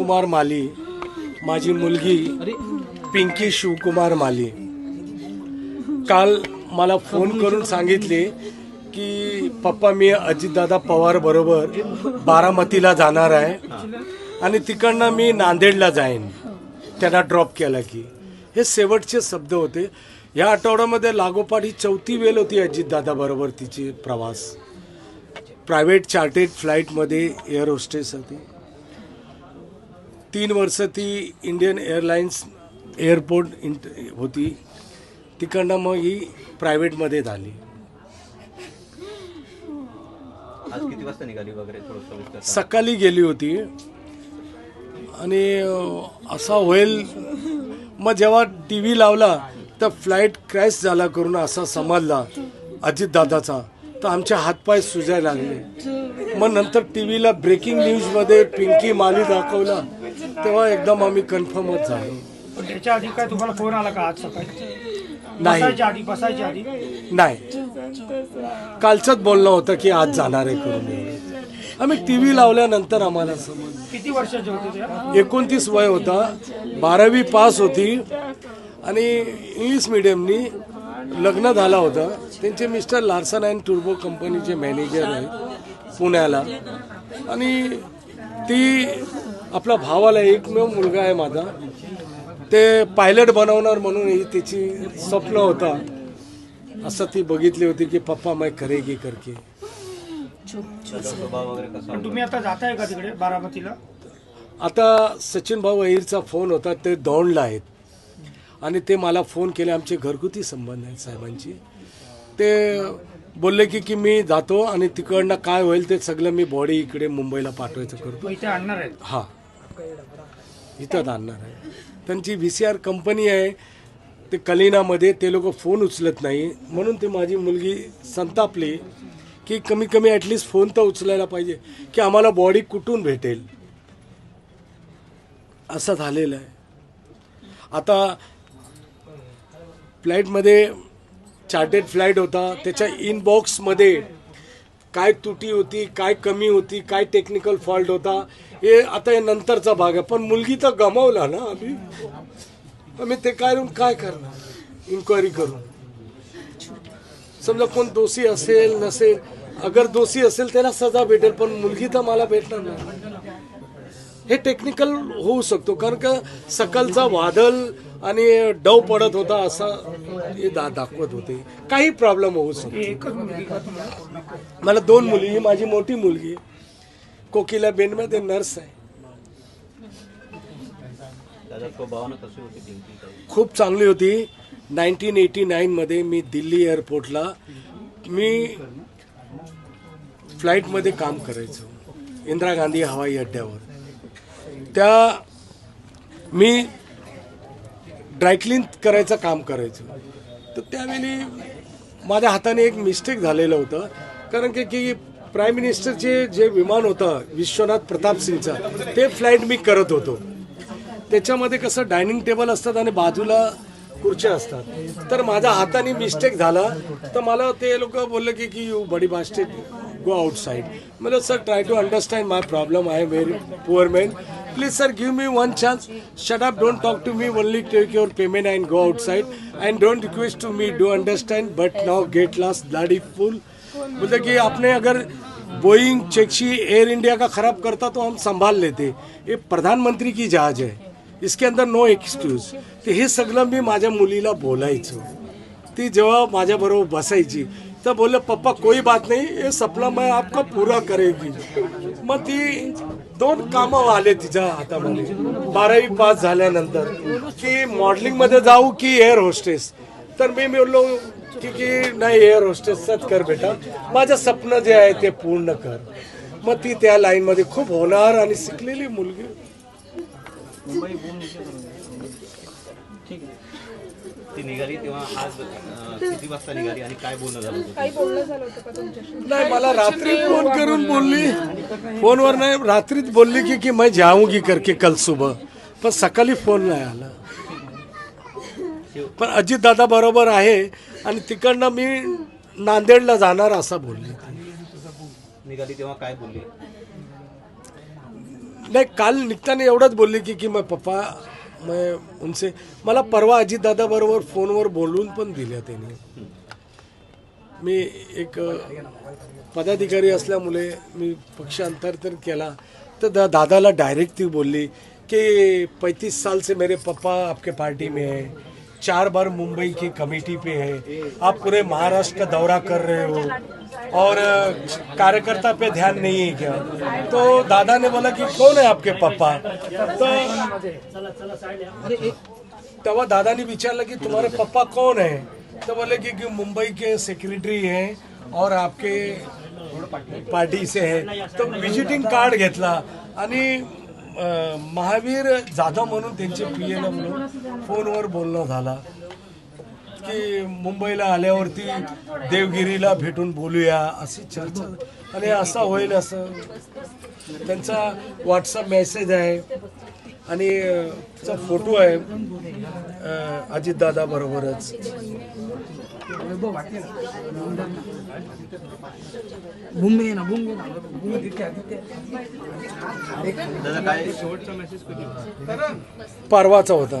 शिवकुमार माली माझी मुलगी पिंकी शिवकुमार माली. काल मला फोन करून सांगितले की पप्पा मी अजितदादा पवार बरोबर बारामतीला जाणार आहे आणि तिकडनं मी नांदेडला जाईन. त्यांना ड्रॉप केला की. हे शेवटचे शब्द होते. या आठवड्यामध्ये लागोपाठ ही चौथी वेळ होती अजितदादा बरोबर तिची प्रवास. प्रायव्हेट चार्टेड फ्लाईटमध्ये एअर होस्टेस होती. तीन वर्ष ती इंडियन एअरलाइन्स एअरपोर्ट इंट होती. तिकडनं मग ही प्रायव्हेटमध्ये झाली. आज किती वाजता निघाली वगैरे? थोडं सविस्तर सांगा. सकाळी गेली होती. आणि अं, असा होईल. मग जेव्हा टी व्ही लावला तर फ्लाईट क्रॅश झाला करून असा समजला अजितदादाचा. तर आमचे हातपाय सुजायला लागले. मग नंतर टी व्हीला ब्रेकिंग न्यूजमध्ये पिंकी माली दाखवला. तेव्हा एकदम आम्ही कन्फर्मच झालो. पण त्याच्या आधी काय तुम्हाला फोन आला का आज सकाळी? नाही. बसायच्या आधी बसायच्या आधी? नाही. कालचंच बोलणं होतं की आज जाणार आहे करून. आम्ही टी व्ही लावल्यानंतर आम्हाला समज किती वर्षाचे होते ते? एकोणतीस वय होता. बारावी पास होती. आणि इंग्लिश मिडियमनी लग्न झाला होता. त्यांचे मिस्टर लार्सन अँड टुर्बो कंपनीचे मॅनेजर आहे पुण्याला. आणि ती आपला भावाला एकमेव मुलगा आहे माझा. ते पायलट बनवणार म्हणून ही तिची स्वप्न होता. असं ती बघितली होती की पप्पा मैं करके. कसा पण होता? तुम्ही आता जाताय का तिकडे बारामतीला? आता सचिन भाऊ अहिरचा फोन होता ते दौंडला आहेत. आणि ते मला फोन केले आमचे घरगुती संबंध आहेत साहेबांची. ते बोलले की की मी जातो आणि तिकडनं काय होईल ते सगळं मी बॉडी इकडे मुंबईला पाठवायचं करतो. इथे आणणार आहेत? हा. इथं आणणार आहे. त्यांची व्ही सी आर कंपनी आहे. ते कलिनामध्ये ते लोक फोन उचलत नाही. म्हणून ते माझी मुलगी संतापली की कमी कमी ॲटलिस्ट फोन तर उचलायला पाहिजे की आम्हाला बॉडी कुठून भेटेल? असं झालेलं आहे. आता फ्लाईटमध्ये चार्टेड फ्लाईट होता. त्याच्या इनबॉक्समध्ये काय तुटी होती काय कमी होती काय टेक्निकल फॉल्ट होता हे आता हे नंतरचा भाग आहे. पण मुलगी तर गमावला ना आम्ही. आम्ही ते काय काय करणार? इन्क्वायरी करून. समजा कोण दोषी असेल नसेल अगर दोषी असेल त्याला सजा भेटेल पण मुलगी तर मला भेटणार नाही. हे टेक्निकल होऊ शकतो कारण का सकाळचा वादळ आणि डव पडत होता असा दा दाखवत होते. काही प्रॉब्लेम होऊ शकतो. मला दोन मुली ही माझी मोठी मुलगी. कोकिला बेनमध्ये नर्स आहे? खूप चांगली होती. नाईन्टीन एटी नाईनमध्ये मी दिल्ली एअरपोर्टला मी फ्लाईटमध्ये काम करायचो. इंदिरा गांधी हवाई अड्ड्यावर. त्या मी ड्रायक्लीन करायचं काम करायचो. तर त्यावेळी माझ्या हाताने एक मिस्टेक झालेलं होतं. कारण की की प्राईम मिनिस्टरचे जे विमान होतं विश्वनाथ प्रताप सिंगचं ते फ्लाईट मी करत होतो. त्याच्यामध्ये कसं डायनिंग टेबल असतात आणि बाजूला खुर्च्या असतात. तर माझ्या हाताने मिस्टेक झाला. तर मला ते लोक बोलले की की you buddy bastard go outside म्हणजे sir try to understand my problem I am very poor man please sir give me one chance shut up don't talk to me only take your payment and go outside and don't request to me do understand but now get lost लाडी फुल बोलते कि आपने अगर Boeing चेक्सी air India का खराब करता तो हम संभाल लेते। ये प्रधानमंत्री की जहाज है। इसके अंदर नो एक्सक्यूज ते हे सगळं मी माझ्या मुलीला बोलायचो। ती जेव्हा माझ्याबरोबर बसायची तर बोलले पप्पा कोई बात नहीं ये सपना मैं आपका पूरा करेगी। मग ती दोन कामं आले तिच्या हातामध्ये. बारावी पास झाल्यानंतर की मॉडेलिंगमध्ये जाऊ की एअर होस्टेस तर मी बोललो की की नाही एअर होस्टेसच कर बेटा. माझं स्वप्न जे आहे ते पूर्ण कर. मग ती त्या लाईनमध्ये खूप होणार आणि शिकलेली मुलगी. ती निघाली तेव्हा आज अं, किती वाजता निघाली आणि काय बोलणं झालं होतं? काही बोलणं झालं होतं का तुमच्याशी? नाही मला रात्री फोन करून बोलली. फोनवर नाही रात्रीच बोलली की की मैं जाऊंगी करके कल सुबह. पण सकाळी फोन नाही आला. पण अजित दादा बरोबर आहे आणि तिकडनं मी नांदेडला जाणार असं बोलली. निघाली तेव्हा काय बोलली? नाही काल निघताना एवढंच बोलले की की मग पप्पा मैं उनसे मला परवा अजितदादाबरोबर फोनवर बोलून पण दिल्या त्यांनी. मी एक पदाधिकारी असल्यामुळे मी पक्षांतर केला. तर दा दादाला डायरेक्ट ती बोलली कि पैंतीस साल से मेरे पापा आपके पार्टी में है. चार बार मुंबई की कमेटी पे है. आप पूरे महाराष्ट्र का दौरा कर रहे हो. और कार्यकर्ता पे ध्यान नहीं है क्या? तो दादा ने बोला कि कौन है आपके पापा? तो तेव्हा दादाने विचारलं की तुम्हारे पप्पा कौन है? तो बोले कि, कि मुंबई के सेक्रेटरी हैं और आपके पार्टी से है। तो विजिटिंग कार्ड घेतला आणि महावीर जाधव म्हणून त्यांचे पी एल म्हणून फोनवर बोलणं झाला. की मुंबईला आल्यावरती देवगिरीला भेटून बोलूया अशी चर्चा. आणि असं होईल असं. त्यांचा व्हॉट्सअप मेसेज आहे. आणि चा फोटो आहे अजितदादा बरोबरच. परवाचा होता.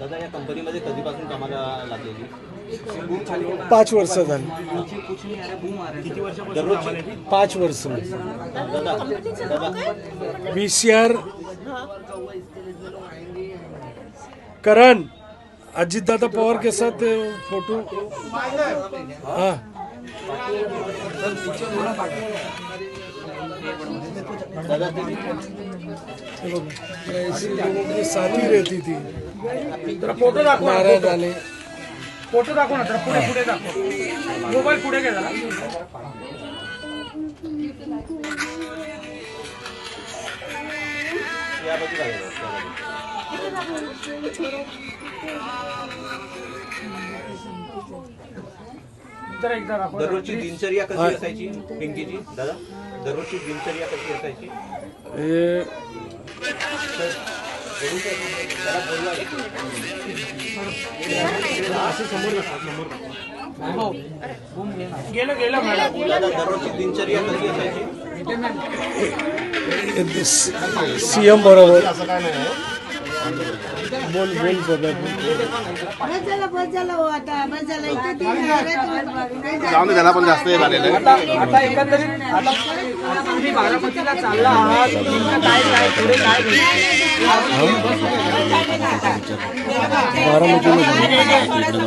दादा या कंपनीमध्ये कधीपासून कामाला लागलेली? पाच वर्ष झाली. दररोजची? पाच वर्ष. दादा दादा. V C R Karan Ajitdada Pawar के साथ फोटो? हाँ. दादा ऐसी लोगों की साथी रहती थी। जरा फोटो दाखव ना, नाराज फोटो. आले फोटो दाखव ना जरा पुढे पुढे दाखव. मोबाईल पुढे घे जरा. जरा एकदा दाखव दररोजची दिनचर्या कशी असायची पिंकीची? दादा? दररोजची दिनचर्या कशी असायची? हे गेलं गेलं मॅडम. दादा दररोजची दिनचर्या कशी असायची? सीएम बरोबर. बोल बोल बोल. बस झालं बस झालं हो आता. बस झालं इथे आता एकंदरीत आता तुम्ही बारामतीला चालला आहात काय काय पुढे काय? बारामतीला